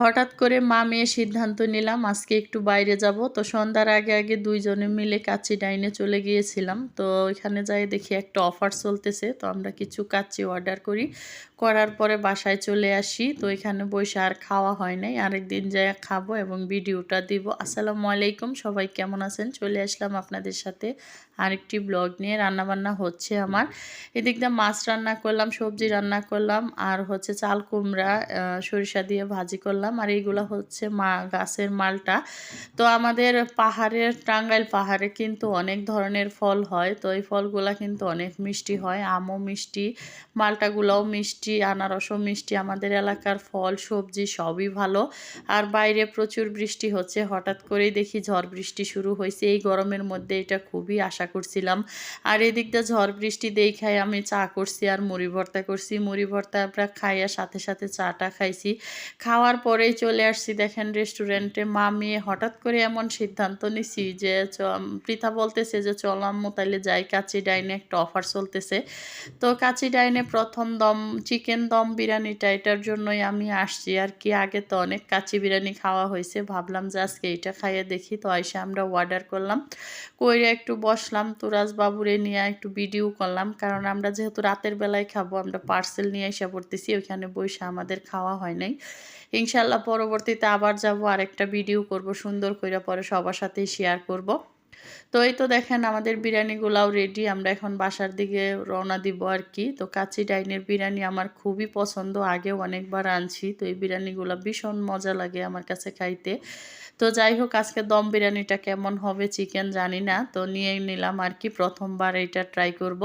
হঠাৎ করে মা মেয়ে সিদ্ধান্ত নিলাম, আজকে একটু বাইরে যাব। তো সন্ধ্যার আগে আগে দুইজনে মিলে কাচ্চি ডাইনে চলে গিয়েছিলাম। তো ওইখানে যাই দেখি একটা অফার চলতেছে, তো আমরা কিছু কাচ্চি অর্ডার করি। করার পরে বাসায় চলে আসি, তো এখানে বসে আর খাওয়া হয় নাই। আরেকদিন যাই খাব এবং ভিডিওটা দিব। আসসালামু আলাইকুম, সবাই কেমন আছেন? চলে আসলাম আপনাদের সাথে আরেকটি ব্লগ নিয়ে। রান্নাবান্না হচ্ছে আমার। এদিক দিয়ে মাছ রান্না করলাম, সবজি রান্না করলাম, আর হচ্ছে চাল কুমড়া সরিষা দিয়ে ভাজি করলাম। আর এইগুলো হচ্ছে মা, গাছের মালটা। তো আমাদের পাহাড়ের, টাঙ্গাইল পাহাড়ে কিন্তু অনেক ধরনের ফল হয়। তো এই ফলগুলা কিন্তু অনেক মিষ্টি হয়। আমও মিষ্টি, মালটাগুলোও মিষ্টি, আনারসও মিষ্টি। আমাদের এলাকার ফল, সবজি সবই ভালো। আর বাইরে প্রচুর বৃষ্টি হচ্ছে। হঠাৎ করেই দেখি ঝড় বৃষ্টি শুরু হয়েছে। এই গরমের মধ্যে এটা খুবই আশা করছিলাম। আর এদিক দিয়ে ঝড় বৃষ্টি দেখাই আমি চা করছি আর মুড়ি ভর্তা করছি। মুড়ি ভর্তা আমরা খাইয়া সাথে সাথে চাটা খাইছি। খাওয়ার পরেই চলে আসছি দেখেন রেস্টুরেন্টে মা মেয়ে হঠাৎ করে এমন সিদ্ধান্ত নিছি যে পৃথা বলতেছে যে চলাম তাইলে যাই। কাচি ডাইনে একটা অফার চলতেছে। তো কাচি ডাইনে প্রথম দম চিকেন দম বিরিয়ানিটা, এটার জন্যই আমি আসছি আর কি। আগে তো অনেক কাচি বিরিয়ানি খাওয়া হয়েছে। ভাবলাম যে, আজকে এইটা খাইয়ে দেখি। তো এসে আমরা অর্ডার করলাম। কইরে একটু বসলাম, তুরাজ বাবুরে নিয়ে একটু ভিডিও করলাম। কারণ আমরা যেহেতু রাতের বেলায় খাব, আমরা পার্সেল নিয়ে এসে পড়তেছি, ওইখানে বসে আমাদের খাওয়া হয় নাই। ইনশাল্লাহ পরবর্তীতে আবার যাব আরেকটা ভিডিও করব সুন্দর করে পরে সবার সাথেই শেয়ার করব। তো এই তো দেখেন আমাদের বিরিয়ানিগুলাও রেডি আমরা এখন বাসার দিকে রওনা দিব আর কি তো কাচি ডাইনের বিরিয়ানি আমার খুবই পছন্দ, আগেও অনেকবার আনছি। তো এই বিরিয়ানিগুলো ভীষণ মজা লাগে আমার কাছে খাইতে। তো যাই হোক, আজকে দম বিরিয়ানিটা কেমন হবে চিকেন জানি না, তো নিয়ে নিলাম আর কি প্রথমবার এটা ট্রাই করব।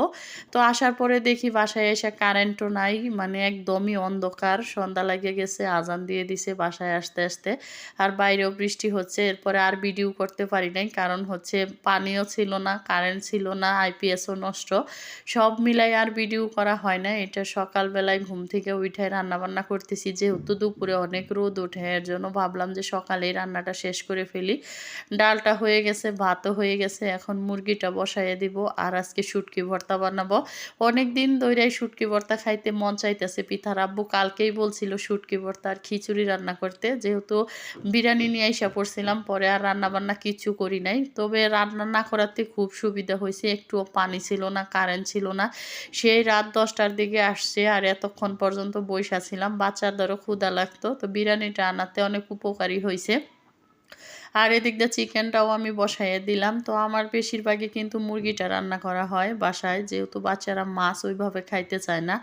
তো আসার পরে দেখি বাসায় এসে কারেন্টও নাই মানে একদমই অন্ধকার, সন্ধ্যা লাগে গেছে, আজান দিয়ে দিছে বাসায় আসতে আসতে। আর বাইরেও বৃষ্টি হচ্ছে, এরপরে আর ভিডিও করতে পারি নাই, কারণ হচ্ছে পানিও ছিল না কারেন্ট ছিল না আইপিএসও নষ্ট। সব মিলাই আর ভিডিও করা হয় না। এটা সকালবেলায় ঘুম থেকে উঠে রান্নাবান্না করতেছি। যেহেতু দুপুরে অনেক রোদ ওঠে, এর জন্য ভাবলাম যে সকালেই রান্নাটা শেষ করে ফেলি। ডালটা হয়ে গেছে, ভাতও হয়ে গেছে। এখন মুরগিটা বসাইয়ে দিব আর আজকে শুটকি ভর্তা বানাবো। অনেক দিন ধরেই শুটকি ভর্তা খাইতে মন চাইতেছে পিঠার আব্বু। কালকেই বলছিল শুটকি ভর্তা আর খিচুড়ি রান্না করতে। যেহেতু বিরিয়ানি নিয়ে এসে পড়ছিলাম, পরে আর রান্না বান্না কিছু করি নাই। তবে রান্না না করাতে খুব সুবিধা হয়েছে। একটুও পানি ছিল না কারেন্ট ছিল না। সেই রাত দশটার দিকে আসছে আর এতক্ষণ পর্যন্ত বৈশা ছিলাম। বাচ্চার বাচ্চাদেরও ক্ষুদা লাগতো। তো বিরিয়ানিটা আনাতে অনেক উপকারী হয়েছে। আর এদিক দিয়ে চিকেনটাও আমি বসাইয়ে দিলাম। তো আমার বেশিরভাগই কিন্তু মুরগিটা রান্না করা হয় বাসায়, যেহেতু বাচ্চারা মাছ ওইভাবে খাইতে চায় না।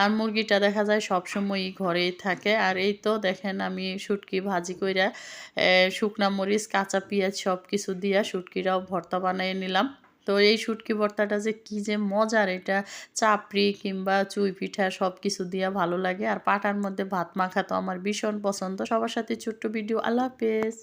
আর মুরগিটা দেখা যায় সবসময়ই ঘরেই থাকে। আর এই তো দেখেন আমি শুটকি ভাজি কইরা শুকনা মরিচ, কাঁচা পেঁয়াজ সব কিছু দিয়া শুটকিটাও ভর্তা বানিয়ে নিলাম। তো এই শুটকি ভর্তাটা যে কি যে মজার, এটা চাপড়ি কিংবা চুই পিঠা সব কিছু দিয়ে ভালো লাগে। আর পাটার মধ্যে ভাত মাখা তো আমার ভীষণ পছন্দ। সবার সাথে ছোট্ট ভিডিও। আল্লাহ হাফেজ।